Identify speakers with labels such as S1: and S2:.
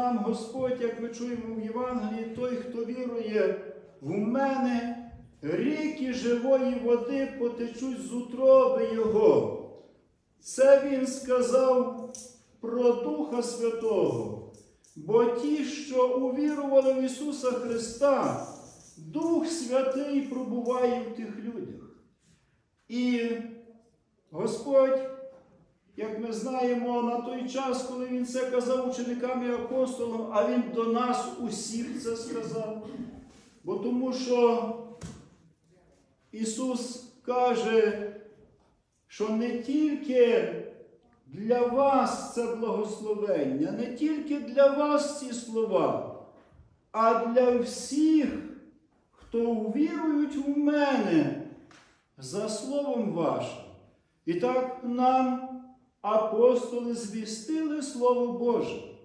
S1: нам Господь, як ми чуємо в Євангелії, той, хто вірує в мене, ріки живої води потечуть з утроби Його. Це Він сказав про Духа Святого. Бо ті, що увірували в Ісуса Христа, Дух Святий пробуває в тих людях. І Господь, як ми знаємо, на той час, коли Він це казав ученикам і апостолам, а Він до нас усіх це сказав. Бо тому що Ісус каже, що не тільки для вас це благословення, не тільки для вас ці слова, а для всіх, хто увірують в мене за словом вашим. І так нам апостоли звістили Слово Боже.